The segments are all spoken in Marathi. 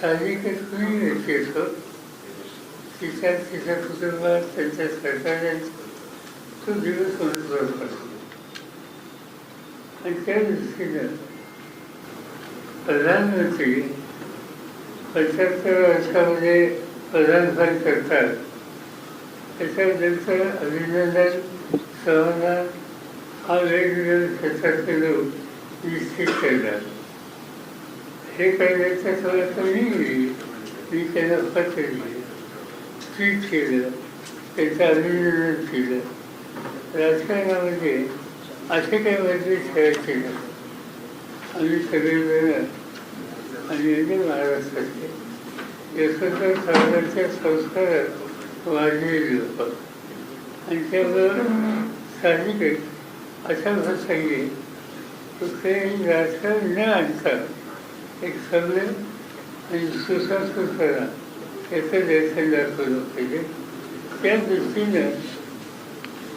साहजिकच कुणी येतो तिच्या तिच्या कुटुंबात त्यांच्या सरकारने तो दिवस महत्त्वाचा पडतो आणि त्या दृष्टीनं प्रधानमंत्री पंच्याहत्तर वर्षामध्ये प्रधानपद करतात. त्याच्यानंतर अभिनंदन सर्वांना हा वेगवेगळ्या क्षेत्रातले लोक निश्चित हे हे करण्याचा तर मी मी त्यांना पत्र ट्रीट केलं. त्याचं अभिनंदन केलं. राजकारणामध्ये असे काही बदल खेळायचे नाही आम्ही सगळेजण आणि अगदी महाराष्ट्राचे यशवंत सागरच्या संस्कारात वाढलेले लोक आणि त्याबरोबर साहजिकच अशा प्रसंगी कुठलेही राजकारण न आणता एक सभ्य आणि सुसंस्कृतपणा याचं दर्शन दाखवलं पाहिजे त्या दृष्टीनं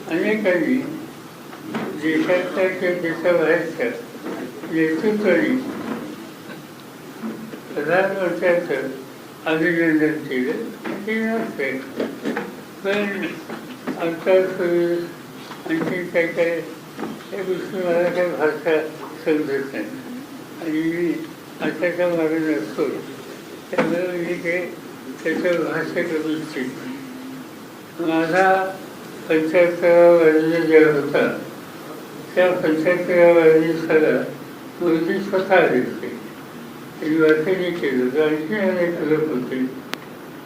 अनेकांनी देशाच्या किंवा देशाबाहेरच्या नेतृत्वाने प्रधानमंत्र्याचं अभिनंदन केलं. ते नसते पण आमच्या आणखी काही काही या गोष्टी मला काही भाषा समजत नाही. आणि मी अशाच्या मागे नसतो त्यामुळे मी काही त्याचं भाष्य करू इच्छित माझा पंच्याहत्तरावा वाढदिवस जे होता. त्या पंच्याहत्तराव्या वाढदिवसाला मोदी स्वतः आले होते त्यांनी वाचनही केलं. होतं आणखी अनेक लोक होते.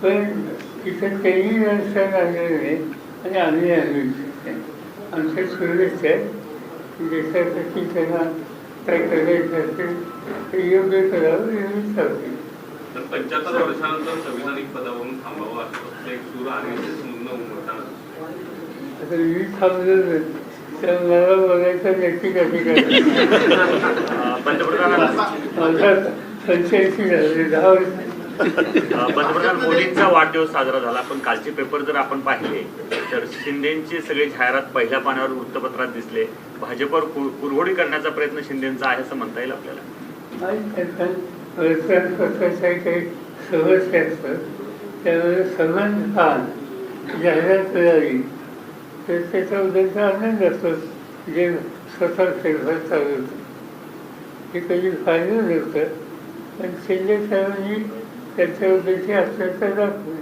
पण तिथं त्यांनी राजकारण आणलेलं नाही आणि आम्ही आणले नाही. आमच्या शुभेच्छा आहेत देशासाठी त्यांना काय करायचं असेल ते योग्य करावं एवढीच सांगते तर पंच्याहत्तर वर्षानंतर संविधानिक पदावरून थांबावं असं एक सूर आणि आता मी थांबलो. तर मला नक्की पंतप्रधान माझा पंच्याऐंशी झाले दहा वर्ष. पंतप्रधान मोदींचा वाढदिवस साजरा झाला. पण कालचे पेपर जर आपण पाहिले तर शिंदेची सगळी जाहिरात पहिल्या पानावर वृत्तपत्रात दिसले. भाजपवर कुरघोडी करण्याचा प्रयत्न शिंदेचा आहे असं म्हणता येईल आपल्याला? त्यांचा समस्या असतात त्यामुळे समान काळ जाहिरात मिळाली तर त्याच्याबद्दलचा आनंद असतो जे स्वतः फेरफार चालू होतं. हे कधी पाहिलं नव्हतं पण शिंदे साहेबांनी त्याच्याबद्दलची अस्वस्थता दाखवली.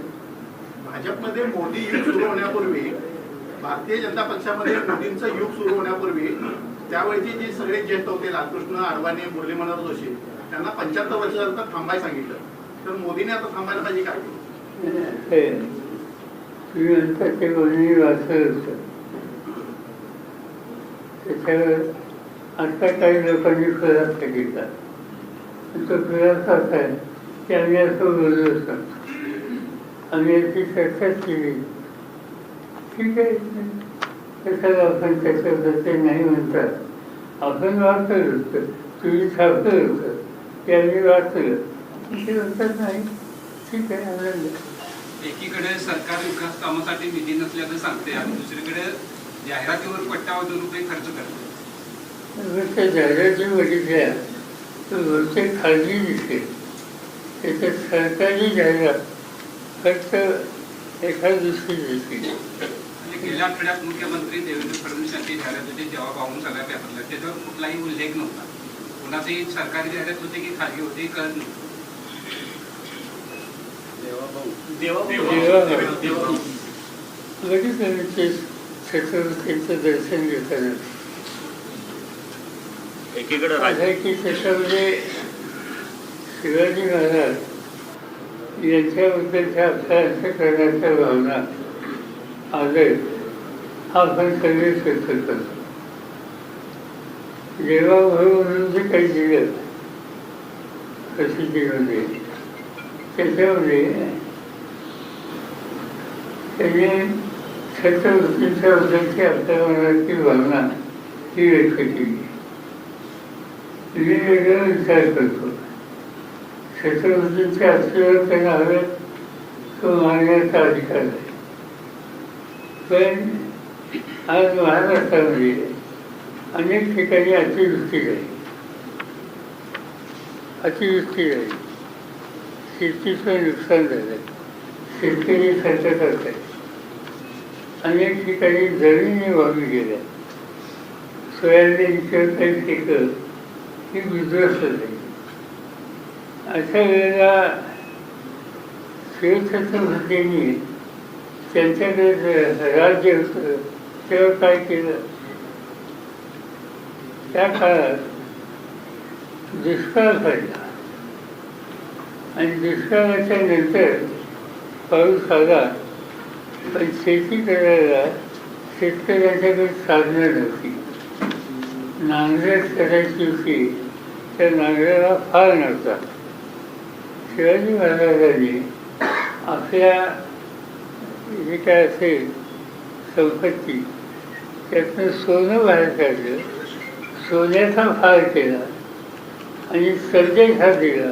भाजपमध्ये मोदी युग सुरू होण्यापूर्वी भारतीय जनता पक्षामध्ये मोदींचं युग सुरू होण्यापूर्वी त्यावेळीचे जे सगळे ज्येष्ठ होते लालकृष्ण अडवाणी मुरली मनोहर जोशी त्यांना पंच्याहत्तर वर्षानंतर थांबायला सांगितलं. तर मोदीने आता थांबायला पाहिजे काय? त्याच्यावर आता काही लोकांनी खुलासा घेतला तो खुलासा असा आहे की आम्ही असं बोललो असतो आम्ही याची चर्चाच केली. ठीक आहे. कशाला आपण त्याच्याबद्दल नाही म्हणतात आपण वाचलं होतं तुम्ही छापलं होतं ते आम्ही वाचलं ते म्हणतात नाही. ठीक आहे आनंद एकीकडे सरकार विकास कामासाठी निधी नसल्याचं सांगते आणि दुसरीकडे जाहिरातीवर पट्टावधून रुपये खर्च करते. त्या जाहिराती बघितल्या तर वरचे खाजगी दिसते. त्याच्यात सरकारी जाहिरात फक्त एका दिवशी दिसते. म्हणजे गेल्या आठवड्यात मुख्यमंत्री देवेंद्र फडणवीस यांची जाहिरात होती जेव्हा पाहून सगळ्या पेपरला त्याच्यावर कुठलाही उल्लेख नव्हता. कुणाची सरकारी जाहिरात होती की खाजगी होती हे कळत नव्हतं. बघितलं मी ते छत्रपतींचं दर्शन घेताना. एकीकडे असं राज आहे की त्याच्यामध्ये शिवाजी महाराज यांच्याबद्दलच्या आपल्या अंतकरणाच्या भावना आले हा आपण कधी व्यक्त करतो जेव्हा म्हणून जे। काही दिलं प्रसिद्धीमध्ये त्याच्यामध्ये त्याने छत्रपतींच्या बद्दलची आपल्या मनातील भावना ही। व्यक्त केली मी वेगळा विचार करतो छत्रपतींचे आशीर्वाद त्यांना हवे तो मागण्याचा अधिकार आहे पण आज महाराष्ट्रामध्ये अनेक ठिकाणी अतिवृष्टी झाली. अतिवृष्टी झाली. शेतीचं नुकसान झालं. शेतकरी खर्च करतात अनेक ठिकाणी जमिनी वाहून गेल्या. सोयाबीन काही पिकं ही उद्ध्वस्त झाली. अशा वेळेला शिवछत्रपतींनी त्यांच्याकडे जे राज्य होतं तेव्हा काय केलं? त्या काळात दुष्काळ पडला. आणि दुष्काळाच्या नंतर पाऊस आला पण शेती करायला शेतकऱ्यांच्याकडे साधनं नव्हती. नांगरट करायची होती त्या नांगराला फार नव्हता. शिवाजी महाराजांनी आपल्या जे काय असेल संपत्ती त्यातनं सोनं बाहेर काढलं सोन्याचा फार केला आणि संदेश हा दिला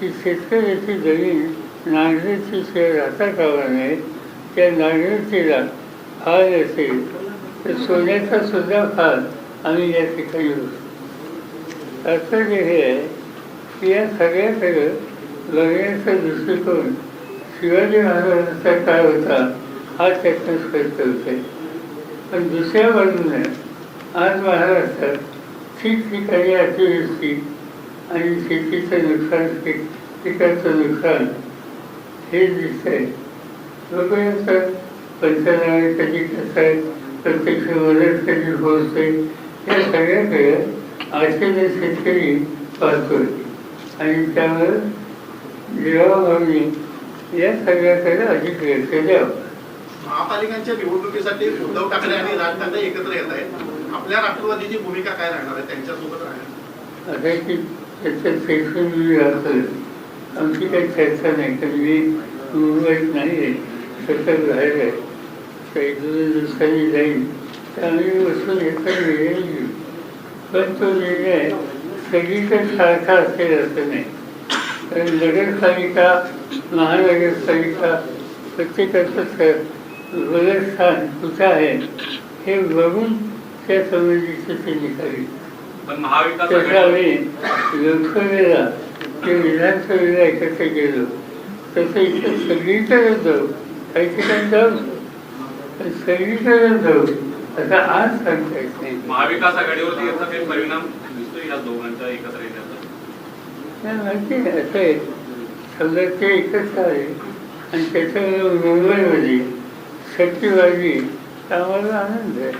की शेतकऱ्याची जमीन नांगरेची शेअर राहता कामा नये त्या नांगरेचीला फार असेल तर सोन्याचा सुद्धा फार आम्ही या ठिकाणी होतो जे हे आहे की या सगळ्याकडं बघण्याचा दृष्टिकोन शिवाजी महाराजांचा काय होता हा त्यातनं स्पष्ट होते पण दुसऱ्या बाजूने आज महाराष्ट्रात ठिकठिकाणी अतिवृष्टी आणि शेतीचं नुकसान पीक पिकाचं नुकसान हे दिसतंय लोकांचं पंचनामे कधी कसं आहे प्रत्यक्ष मदत कधी पोहोचते या सगळ्याकडे आशेने शेतकरी पाहतोय आणि त्यामुळे आम्ही या सगळ्याकडे अधिक लक्ष द्यावं महापालिकांच्या निवडणुकीसाठी उद्धव ठाकरे आणि राज ठाकरे एकत्र येत आहेत. आपल्या राष्ट्रवादीची भूमिका काय राहणार आहे? त्यांच्यासोबत राहणार. आता की त्याचं सेशन मी असेल. आमची काही चर्चा नाही कारण मी मुंबईत नाही आहे. सतत बाहेर आहे. तर एक दोन दिवसांनी जाईल तर आम्ही बसून याचा निर्णय घेऊ पण तो निर्णय सगळीकडे सारखा असेल असं नाही. कारण नगरपालिका महानगरपालिका प्रत्येकाचं स्थान कुठं आहे हे बघून त्या संबंधीचे ते महाविकास तसं आम्ही लोकसभेला ते विधानसभेला एकत्र गेलो तसं इथं सगळीकडे जाऊ. काही ठिकाणी जाऊ सगळीकडे जाऊ असं आज सांगता येत नाही. महाविकास आघाडीवरती याचा काही परिणाम दिसतोय या दोघांच्या एकत्र येण्याचा? नाही, नाही. असं आहे. समजा ते एकच आहे. आणि मुंबई मुंबईमध्ये सट्टी भाजी आम्हाला आनंद आहे.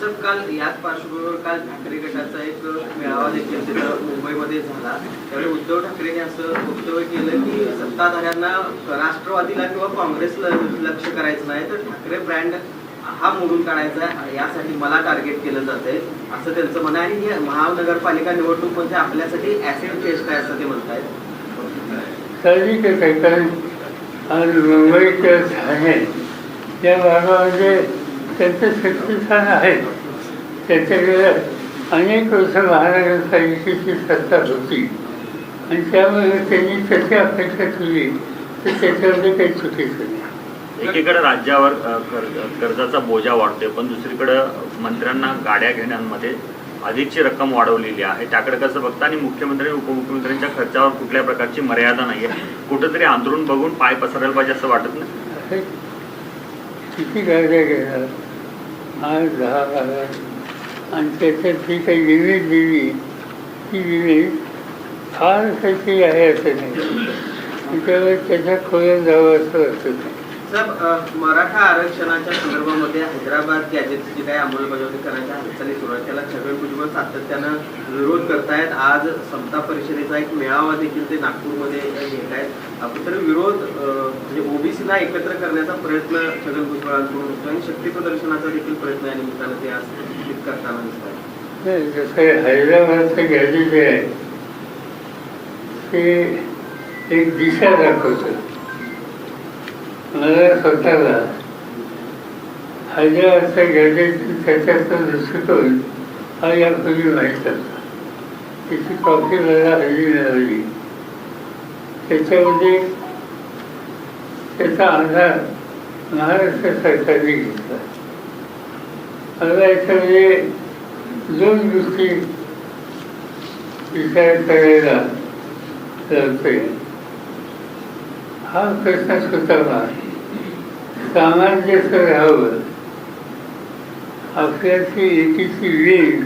सर काल याच पार्श्वभूमीवर काल ठाकरे गटाचा एक मेळावा देखील तिथं मुंबईमध्ये झाला. त्यावेळी उद्धव ठाकरेने असं वक्तव्य केलं की सत्ताधाऱ्यांना राष्ट्रवादीला किंवा काँग्रेसला लक्ष करायचं नाही तर ठाकरे ब्रँड हा मोडून काढायचा आहे. यासाठी मला टार्गेट केलं जातंय असं त्यांचं म्हणणं आहे. आणि महानगरपालिका निवडणूक म्हणजे आपल्यासाठी ऍसिड टेस्ट आहे असं ते म्हणतायत. साहजिकच आहे कारण आज मुंबईच्या ठाणे या भागामध्ये त्यांचं शक्तिस्थान आहे. त्याच्याकडे अनेक वर्ष महानगरपालिकेची सत्ता होती. आणि त्यामुळे त्यांनी त्याची अपेक्षा केली तर त्याच्यामध्ये काही चुकीचं नाही. एकीकडे राज्यावर कर्ज- कर्जाचा बोजा वाढतोय पण दुसरीकडे मंत्र्यांना गाड्या घेण्यामध्ये अधिकची रक्कम वाढवलेली आहे. त्याकडे कसं बघता आणि मुख्यमंत्री आणि उपमुख्यमंत्र्यांच्या खर्चावर कुठल्या प्रकारची मर्यादा नाही आहे कुठंतरी अंतरून बघून पाय पसरायला पाहिजे असं वाटत नाही. किती गाड्या घेणार? दहा आणि त्याच्यात जी काही विविध दिली ती लिमिट फार काही आहे असं नाही. त्याच्यावर त्याच्या खोल्यात जावं असं वाटत नाही. मराठा आरक्षणाच्या संदर्भामध्ये हैदराबाद गॅजेटची जी काही अंमलबजावणी करण्याच्या हालचाली सुरू त्याला छगन भुजबळ सातत्यानं विरोध करतायत. आज समता परिषदेचा एक मेळावा देखील ते नागपूरमध्ये घेत आहेत. कुठेतरी विरोध म्हणजे ओबीसीला एकत्र करण्याचा प्रयत्न छगन भुजबळांकडून होतो आणि शक्ती प्रदर्शनाचा देखील प्रयत्न या निमित्तानं ते आज करताना दिसत आहे हैदराबादचं गॅजेट जे आहे ते एक दिशा दाखवतं मला स्वतःला हैदराबादचं गॅजेट त्याच्याचा दृष्टिकोन हा यापूर्वी माहीत होता त्याची कॉपी मला हल्ली मिळाली. त्याच्यामध्ये त्याचा आधार महाराष्ट्र सरकारने घेतला. मला याच्यामध्ये दोन गोष्टी विचार करायला लावतोय हा प्रश्न सुटावा सामंजस्य राहावं. आपल्याची एकीची वेळ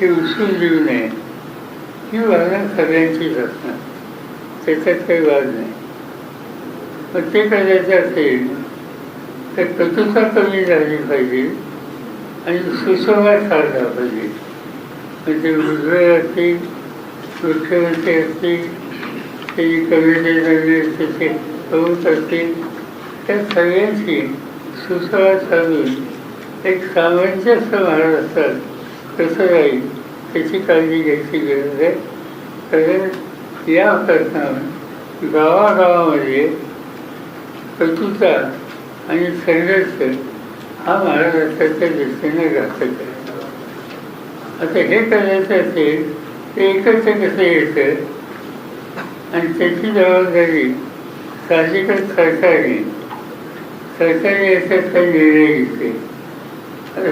हे उचलून देऊ नये. ही भावना सगळ्यांचीच असणार त्याच्यात काही वाद नाही. पण ते करायचं असेल तर कटुता कमी झाली पाहिजे आणि सुसंवाद साधला पाहिजे. म्हणजे उजवे असतील मुख्यमंत्री असतील ते कविते त्याचे प्रमुख असतील त्या सगळ्यांशी सुसंवाद साधून एक सामंजस्य महाराष्ट्रात कसं राहील त्याची काळजी घ्यायची गरज आहे. कारण या प्रश्नावर गावागावामध्ये कटुता आणि संघर्ष हा महाराष्ट्राच्या दृष्टीने घातक आहे. आता हे करायचं असेल ते एकत्र कसं येतं आणि त्याची जबाबदारी साहजिकच सरकारने सरकारने याच्यात काही निर्णय घेतले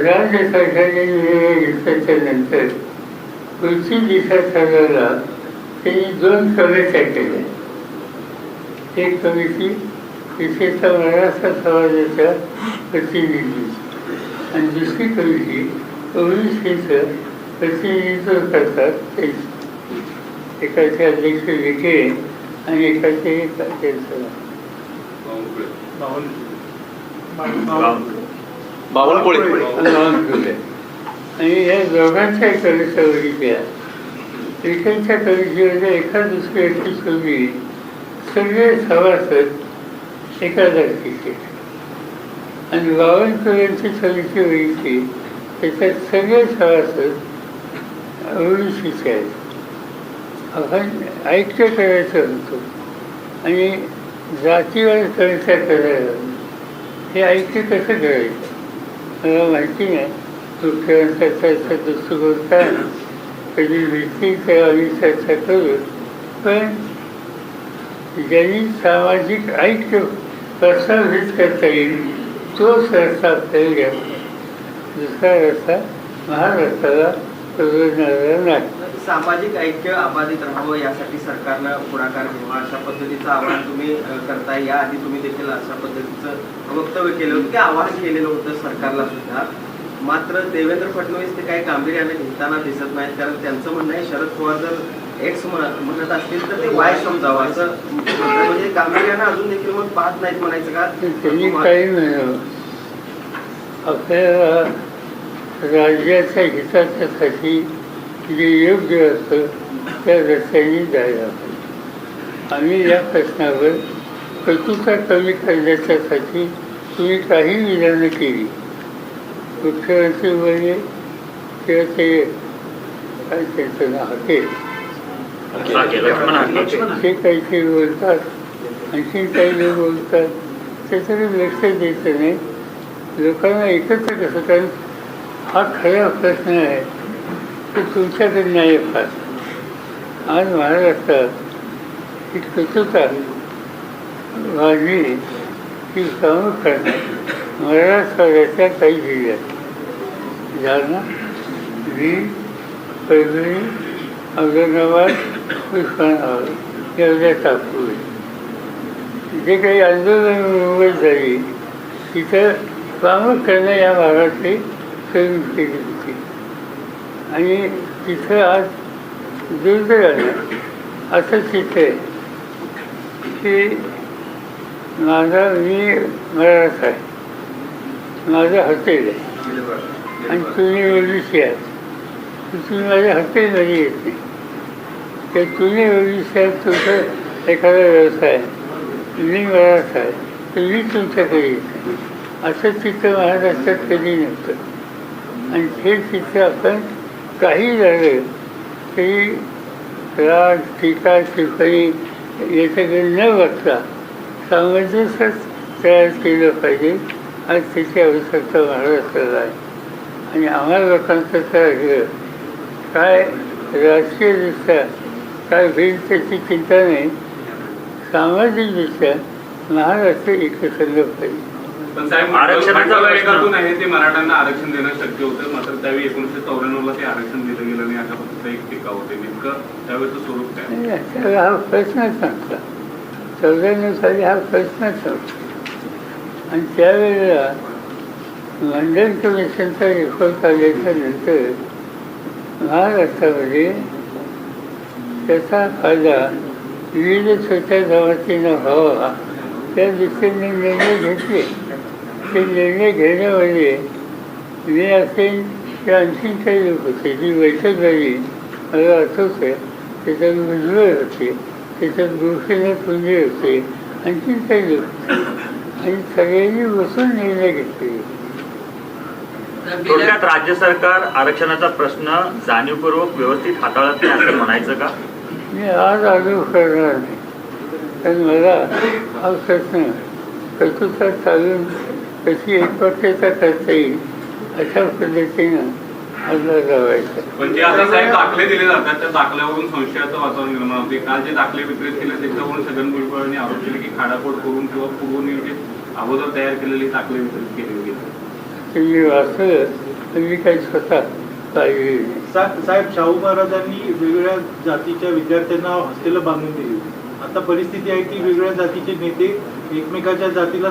राज्य सरकारने निर्णय घेतल्याच्या नंतर पुढची दिशा ठरवायला त्यांनी दोन कमिट्या केल्या एक कमिटी विशेषतः मराठा समाजाच्या प्रतिनिधी आणि दुसरी कमिटी ओबीसीचं प्रतिनिधित्व करतात ते एकाचे अध्यक्ष विखे आणि एकाचे त्यांचं बावनकुळे. बावनकुळे. आणि या दोघांच्या कवितावरीच्या विखेंच्या कवितेमध्ये एका दुसरी अशी सोडली सगळे सभासद एका जातीचे आणि बावनकुळ्यांची समिती व्हायची त्याच्यात सगळे सभासद ओबीसीचे आहेत. आपण ऐक्य करायचं होतं आणि जातीवर कविता करायला हे ऐक्य कसं करायचं मला माहिती नाही मुख्यमंत्र्याचा दृष्टिकोन काय कधी भेटली करावी चर्चा करू पण ज्यांनी सामाजिक ऐक्य प्रस्थापित करता येईल तोच रस्ता आपल्याला घ्यावा. दुसरा रस्ता महाराष्ट्राला परवडणारा नाही. सामाजिक ऐक्य अबाधित राहावं यासाठी सरकारनं पुढाकार घ्यावा. अशा पद्धतीचं आवाहन तुम्ही करताय. या आधी तुम्ही देखील अशा पद्धतीचं वक्तव्य केलं होतं. की आवाहन केलेलं होतं सरकारला सुद्धा. मात्र देवेंद्र फडणवीस ते काही गांभीर्याने घेताना दिसत नाहीत. कारण त्यांचं म्हणणं आहे शरद पवार जर एक्स म्हणत असतील तर ते वाय समजावं असं म्हणजे गांभीर्यानं अजून देखील मग पाहत नाहीत म्हणायचं त्यांनी का काही म्हणावं राज्याच्या हिताच्यासाठी जे योग्य असतं त्या रस्त्याने जायला पाहिजे आम्ही या प्रश्नावर कटुता कमी करण्याच्यासाठी तुम्ही काही विधानं केली. मुख्यमंत्री म्हणजे किंवा ते काय त्यांचं लक्ष्मण हाके. ते काहीतरी बोलतात. आणखी काही लोक बोलतात. त्याच्याकडे लक्ष द्यायचं नाही लोकांना एकत्र कसं कारण हा खरा प्रश्न आहे. तो तुमच्याकडे नाही फार. आज महाराष्ट्रात ही कचुता वाढली ही प्रामुख्याने मराठवाड्याच्या काही जिल्ह्यात. जालना बीड परभणी औरंगाबाद उस्मानाबाद एवढ्या टाकू जे काही आंदोलन मुंबईत झाली तिथं प्रामुख्याने या भागातली सैन केली होती. आणि तिथं आज दुर्दैवानं असं चित्र आहे की माझा मी मराठा आहे. माझं हॉटेल आहे. आणि तुम्ही ओबीसी आहात. तुम्ही माझ्या हॉटेलमध्ये येत नाही. तर तुम्ही ओबीसी आहात तुमचा एखादा व्यवसाय आहे. मी मराठा आहे. तर मी तुमच्याकडे येत नाही. असं चित्र महाराष्ट्रात कधी नव्हतं. आणि हे चित्र आपण काही झालं की राग टीका टिप्पणी याच्याकडे न बघता सामंजस्यच तयार केलं पाहिजे आणि त्याची आवश्यकता महाराष्ट्राला आहे आणि आम्हाला लोकांचं काय राहिलं काय राजकीयदृष्ट्या काय होईल त्याची चिंता नाही सामाजिकदृष्ट्या महाराष्ट्र एकसंघ पाहिजे. पण साहेब आरक्षणाचा प्रश्न- आहे ते मराठ्यांना आरक्षण देणं शक्य होतं. मात्र त्यावेळी एकोणीशे चौऱ्याण्णव ला ते आरक्षण दिलं गेलं नाही. अशा पद्धतीचा एक टीका होते नेमकं. त्यावेळेचं स्वरूप काय? हा प्रश्नच नव्हता चौऱ्याण्णव साली हा प्रश्नच नव्हता आणि त्यावेळेला लंडन कमिशनचा रिपोर्ट आल्याच्यानंतर महाराष्ट्रामध्ये त्याचा फायदा विविध छोट्या जमातींना व्हावा. त्या दृष्टीने निर्णय घेतले. ते निर्णय घेणं म्हणजे मी असेल ते आणखी काही लोक होते जी बैठक झाली मला आठवतं त्याच्यात उजवे होते त्याच्यात गोपीनाथ पुंजे होते आणखी काही लोक होते. आणि सगळ्यांनी बसून निर्णय घेतले थोडक्यात राज्य सरकार आरक्षणाचा प्रश्न जाणीवपूर्वक व्यवस्थित हाताळत नाही असं म्हणायचं का मी आज आग्रह करणार नाही कारण मला हा प्रश्न प्रकृतात चालून कशी एकवाक्यता करता येईल अशा पद्धतीनं मला लावायचं पण जे आता साहेब दाखले दिले जातात त्या दाखल्यावरून संशयाचं वातावरण निर्माण होते. काल जे दाखले वितरित केले त्याच्यावरून छगन भुजबळांनी आरोप केले की खाडाखोड करून किंवा पूर्वनियोजित अगोदर तयार केलेले दाखले वितरित केले गेले ते मी वाचलं काही स्वतः साहेब शाहू महाराजांनी वेगवेगळ्या जातीच्या विद्यार्थ्यांना हॉस्टेल बांधून दिली आता परिस्थिती आहे की वेगवेगळ्या जातीचे नेते एकमेकाच्या जातीला